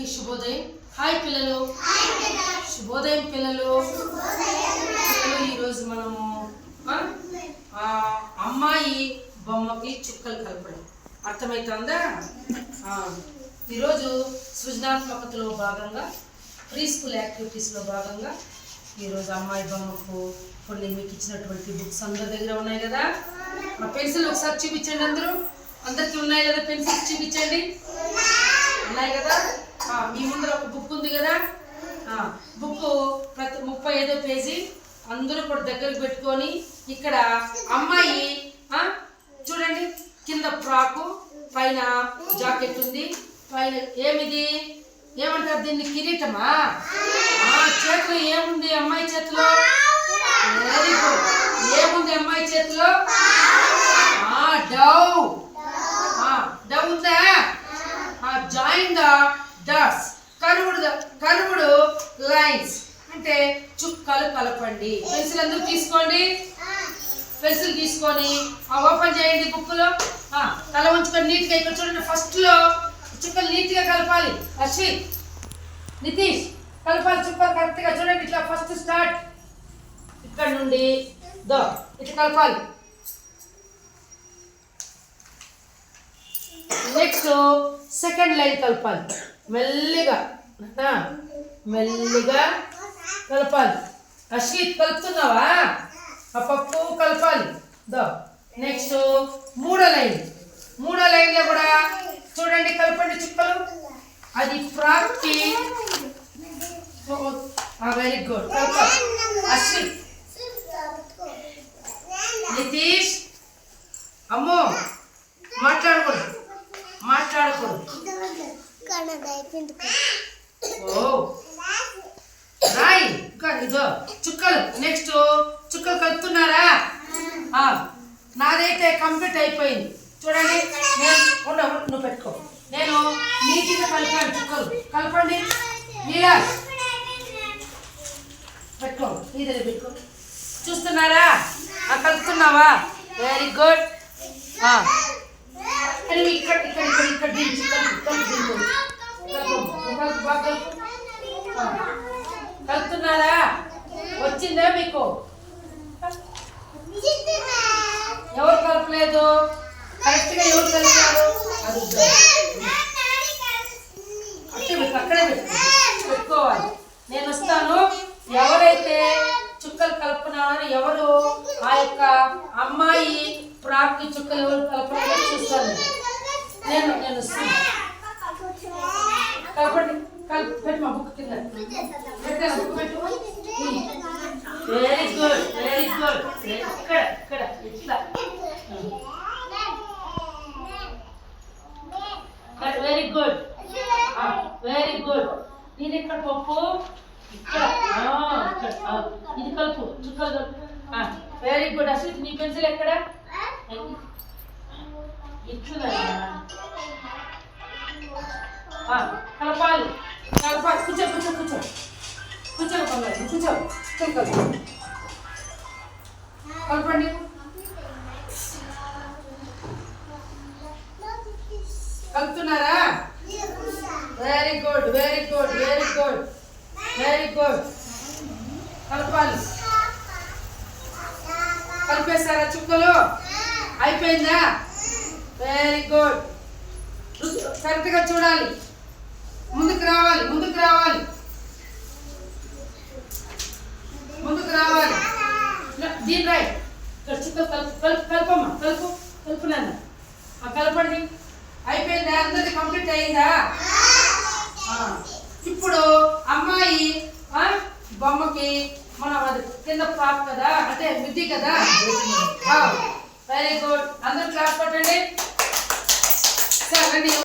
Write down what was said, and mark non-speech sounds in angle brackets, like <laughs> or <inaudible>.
అందరికీ శుభోదయం. హాయ్ పిల్లలు. శుభోదయం పిల్లలు. పిల్లలు ఈరోజు మనము అమ్మాయి బొమ్మకి చుక్కలు కలపడం. అర్థమవుతుందా ఈరోజు సృజనాత్మకతలో భాగంగా ప్రీ స్కూల్ యాక్టివిటీస్లో భాగంగా ఈరోజు అమ్మాయి బొమ్మకు కొన్ని మీకు ఇచ్చినటువంటి బుక్స్ అందరి దగ్గర ఉన్నాయి కదా? పెన్సిల్ ఒకసారి చూపించండి అందరూ. అందరికీ ఉన్నాయి కదా పెన్సిల్స్? చూపించండి. ఉన్నాయి కదా? మీ ముందర ఒక బుక్ ఉంది కదా? బుక్ ప్రతి ముప్పై ఐదో పేజీ. అందరూ కూడా దగ్గరకు పెట్టుకొని ఇక్కడ అమ్మాయి చూడండి కింద ఫ్రాకు పైన జాకెట్ ఉంది. పైన ఏమిది? ఏమంటారు దీన్ని? కిరీటమా? ఆ, చేతిలో ఏముంది అమ్మాయి చేతిలో? వెరీ గుడ్ ఏముంది అమ్మాయి చేతిలో? ఆ, డవ్. ఆ, డవ్ ఉందా? జాయిన్ ద డాట్స్ కరువుడు కరువుడు లైన్స్ అంటే చుక్కలు కలపండి. పెన్సిల్ అందరూ తీసుకోండి? పెన్సిల్ తీసుకొని ఓపెన్ చేయండి బుక్లో తల ఉంచుకొని నీట్గా ఇక్కడ చూడండి. ఫస్ట్లో చుక్కలు నీట్గా కలపాలి. అశ్విత్ నితీష్ కలపాలి చుక్కలు కరెక్ట్గా చూడండి ఇట్లా ఫస్ట్ స్టార్ట్ ఇక్కడ నుండి దో ఇట్లా కలపాలి. నెక్స్ట్ సెకండ్ లైన్ కలపాలి. మెల్లిగా మెల్లిగా కలపాలి. అశ్విత్ కలుపుతున్నావా? ఆ పప్పు కలపాలి. దో నెక్స్ట్ మూడో లైన్. మూడో లైన్లో కూడా చూడండి కలపండి చుక్కలు. అది ఫ్రాక్కి వెరీ గుడ్. కలపాలి. అశ్విత్ నితీష్ అమ్మో మాట్లాడకూడదు. మాట్లాడకూడదు. రాయ్ ఇంకా ఇదో చుక్కలు నెక్స్ట్ చుక్కలు కలుపుతున్నారా? నాదైతే కంప్లీట్ అయిపోయింది. చూడండి నేను ఉండ ఉండు, నువ్వు పెట్టుకో. నేను నీట్గా కలిపాను చుక్కలు. కలపండి. నీలా పెట్టుకో నీ దగ్గర పెట్టుకో. చూస్తున్నారా? కలుపుతున్నావా? వెరీ గుడ్ <laughs> ఇక్కడ ఇక్కడ ఇక్కడ ఇక్కడ దించు కలుపు కలుతున్నారా? కలుపుతున్నారా వచ్చిందా మీకు? ఎవరు కలపలేదు? కరెక్ట్గా ఎవరు కలిపారు? అది అక్కడే పెట్టుకోవాలి. నేను వస్తాను. ఎవరైతే చుక్కలు కలుపుతున్నారో ఎవరు? ఆ యొక్క అమ్మాయి ప్రాక్కి చుక్కలు ఎవరు కలపడం చూస్తాను నేను నేను వస్తాను కలపండి కలుపు పెట్టు మా బుక్ కింద పెట్టాను బుక్ పెట్టు వెరీ గుడ్ వెరీ గుడ్ ఇక్కడ ఇక్కడ ఇట్లా. వెరీ గుడ్ వెరీ గుడ్ ఇది ఇక్కడ పప్పు. ఇక్కడ ఇది కలుపు చుక్కలు కలుపు. వెరీ గుడ్ అసలు నీ పెన్సిల్ ఎక్కడ? ఇట్లా కలపాలి. కలపాలి. కూర్చో కూర్చో కూర్చో. కూర్చో. కలపాలి కూర్చో. ఇక్కడ కలపండి కలుపుతున్నారా very good very good very good very good కలపాలి. కలిపేశారా చుక్కలు? అయిపోయిందా? వెరీ గుడ్ కరెక్ట్గా చూడాలి. ముందుకు రావాలి ముందుకు రావాలి ముందుకు రావాలి న- దీని రాయ్. ఇక్కడ కలుపు కలుపు కలపమ్మ కలుపు కలుపు నన్ను ఆ కలపండి. అయిపోయిందా? అందరిది కంప్లీట్ అయిందా? ఇప్పుడు అమ్మాయి బొమ్మకి మనం అది కింద పాప్ కదా అంటే మిద్ది కదా? వెరీ గుడ్ అందరూ క్లాస్ పట్టండి సరే